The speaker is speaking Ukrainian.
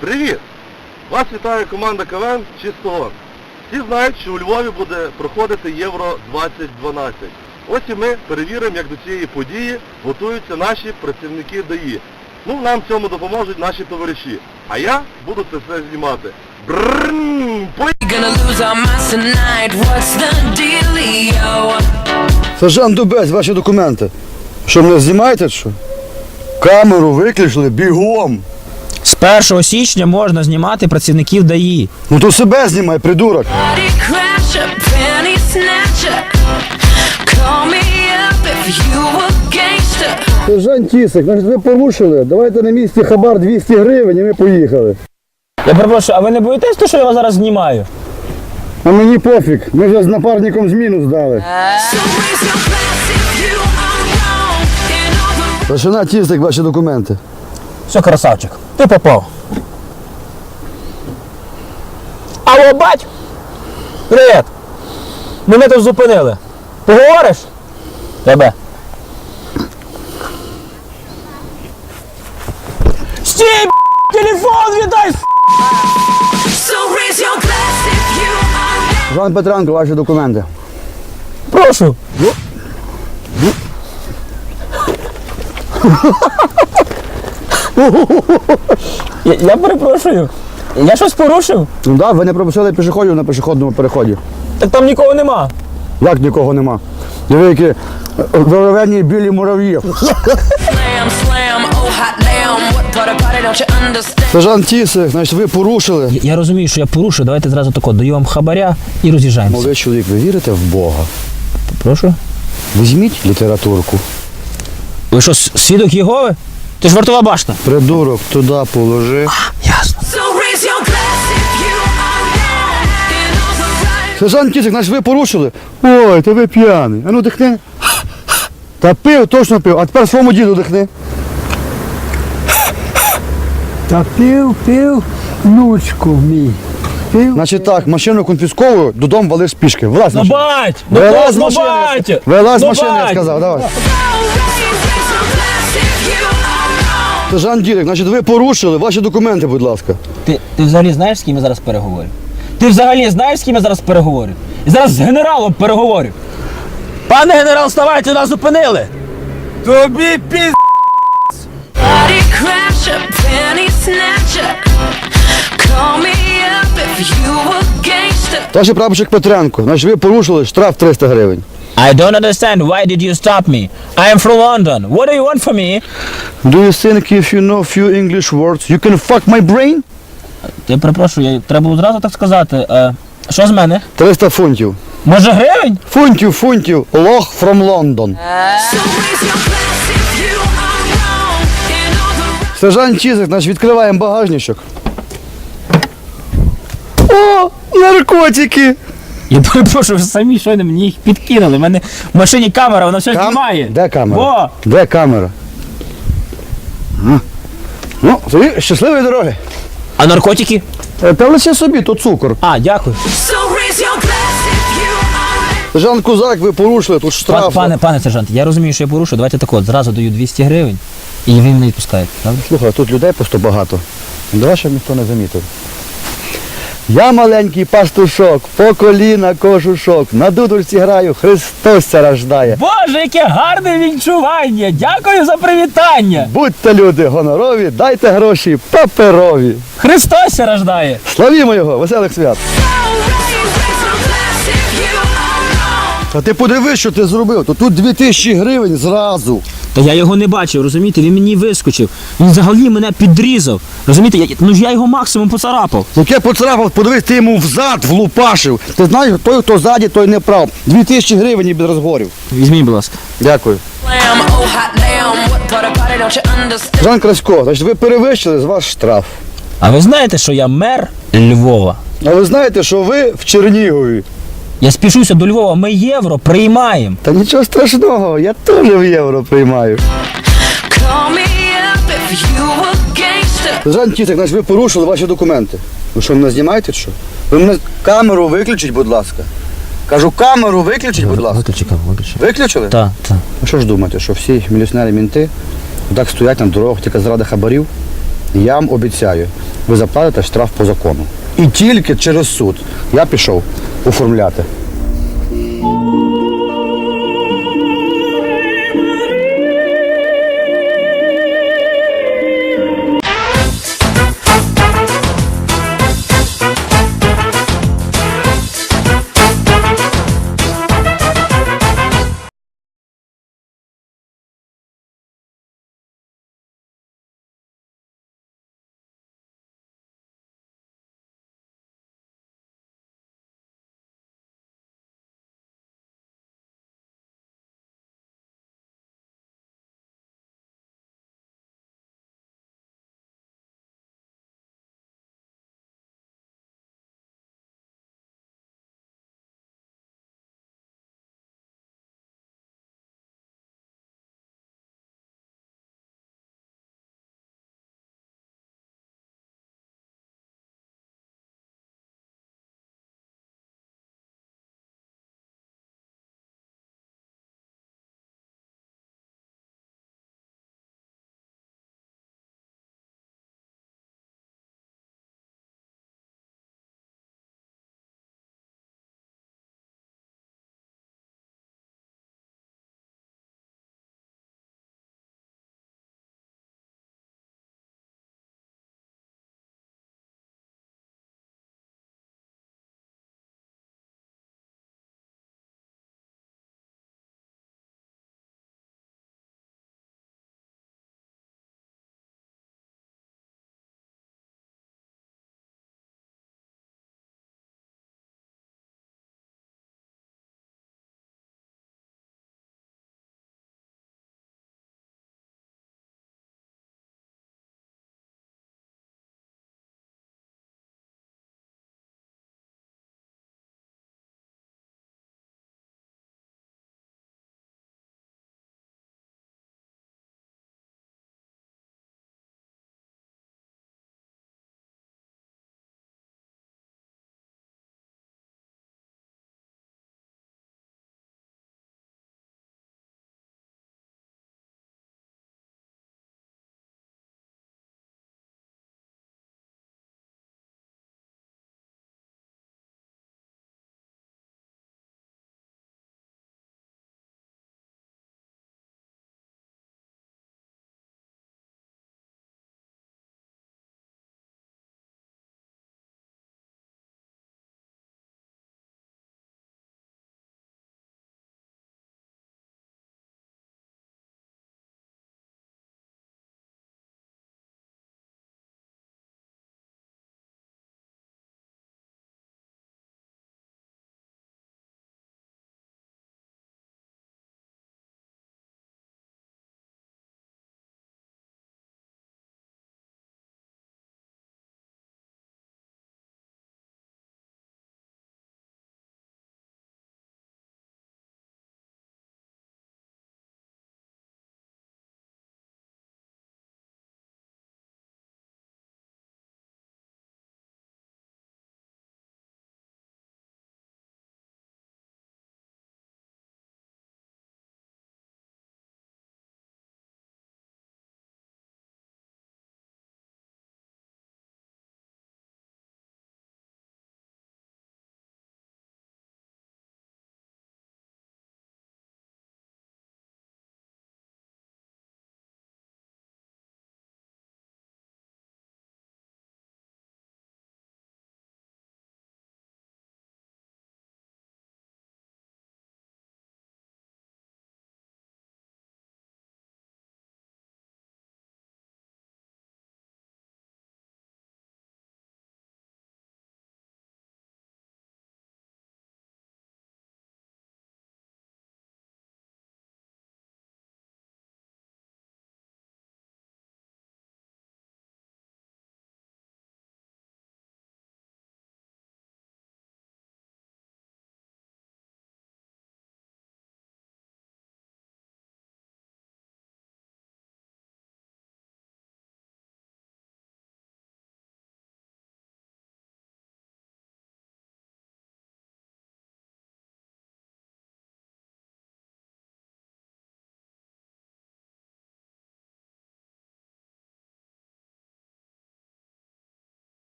Привіт! Вас вітає команда КВН Чистогон. Всі знають, що у Львові буде проходити Євро 2012. Ось і ми перевіримо, як до цієї події готуються наші працівники ДАІ. Ну, нам в цьому допоможуть наші товариші. А я буду це все знімати. Сержант Дубець, ваші документи. Що, мене знімаєте що? Камеру виключили бігом. З 1 січня можна знімати працівників ДАІ. Ну то себе знімай, придурок. Сержант Тісик, значить ви порушили. Давайте на місці хабар 200 гривень і ми поїхали. Я перепрошую, а ви не боїтесь, того, що я вас зараз знімаю? А мені пофіг, ми вже з напарником зміну здали. Старшина Тісик, ваші документи. Все, красавчик, ти попав. Алло, бать! Привіт! Мене тут зупинили. Поговориш? Тебе. Стій, б***ь, телефон віддай! Жан Петренко, ваші документи. Прошу. Я, я перепрошую. Я щось порушив? Ну так, ви не пропустили пішоходів на пішохідному переході. Так там нікого нема. Як нікого нема. Диви, які здоровенні білі мурав'ї. Oh? Сержант Тісик, значить ви порушили. Я, я розумію, що я порушив. Давайте зразу тако даю вам хабаря і роз'їжджаємося. Молодий чоловік, ви вірите в Бога? Прошу. Візьміть літературку. Ви що, свідок Єгови? Ти ж вартова башта. Придурок туди положи. Ясно. The right. Сержант Тісик, значить ви порушили. Ой, та ви п'яний. А ну дихни. Та пив, точно пив. А тепер своєму діду дихни. Та пив, пив, внучку мій. Пив. Значить так, машину конфісковую, додому валиш пішки. Вилазь з Ну машини. бать! Вилазь з ну, машини. бать! Вилазь Ну, машини, я сказав, давай. Сержант Дірик, значить ви порушили ваші документи, будь ласка. Ти, ти взагалі знаєш, з ким я зараз переговорю? Ти взагалі знаєш, з ким я зараз переговорю? Я зараз з генералом переговорю. Пане генерал, вставайте, нас зупинили! Тобі піз... Body crasher, penny snatcher. Call me up if you a gangster. Старший прапорщик Петренко, значить ви порушили штраф 300 гривень. I don't understand. Why did you stop me? I am from London. What do you want from me? Do you think if you know few English words, you can fuck my brain? Я перепрошую, я, треба одразу так сказати. Е, що з мене? 300 фунтів. Може гривень? Фунтів, фунтів, лох from London. Сержант Чізик, значить відкриваємо багажничок. О, наркотики! Я перепрошую, ви самі щойно мені їх підкинули. У мене в машині камера, вона все Кам- знімає. Де камера? Во! Де камера? А. Ну, собі щасливої дороги. А наркотики? Е, Та лише собі, то цукор. А, дякую. So raise your glass if you are Сержант Кузак, ви порушили, тут Пан, штраф. пане, пане сержант, я розумію, що я порушую. Давайте так от, зразу даю 200 гривень і ви мене відпускаєте, правда? Слухай, тут людей просто багато. Давай, щоб ніхто не замітив. Я маленький пастушок, по коліна кожушок, на дудульці граю, Христос ся рождає. Боже, яке гарне відчування! Дякую за привітання! Будьте люди гонорові, дайте гроші паперові. Христос ся рождає! Славімо його, веселих свят. So raise, raise your glass if you are wrong. А ти подивись, що ти зробив. То тут 2000 гривень зразу. Та я його не бачив, розумієте? Він мені вискочив. Він взагалі мене підрізав. Розумієте, я, ну ж я його максимум поцарапав. Яке поцарапав, подивись, ти йому взад влупашив. Ти знаєш, той, хто ззаді, той не прав. 2000 гривень і без розговорів. Візьміть, будь ласка. Дякую. Жан Красько, значить ви перевищили з ваш штраф. А ви знаєте, що я мер Львова? А ви знаєте, що ви в Чернігові? Я спішуся до Львова, ми євро приймаємо. Та нічого страшного, я теж в євро приймаю. Call me up if you a gangster. Жан Тітик, значить ви порушили ваші документи. Ви що, мене знімаєте чи що? Ви мене камеру виключіть, будь ласка. Кажу, камеру виключіть, будь ласка. Виключи, виключи. Виключили? Так, так. А що ж думаєте, що всі міліціонери мінти так стоять на дорогах, тільки заради хабарів? Я вам обіцяю, ви заплатите штраф по закону. І тільки через суд я пішов оформляти.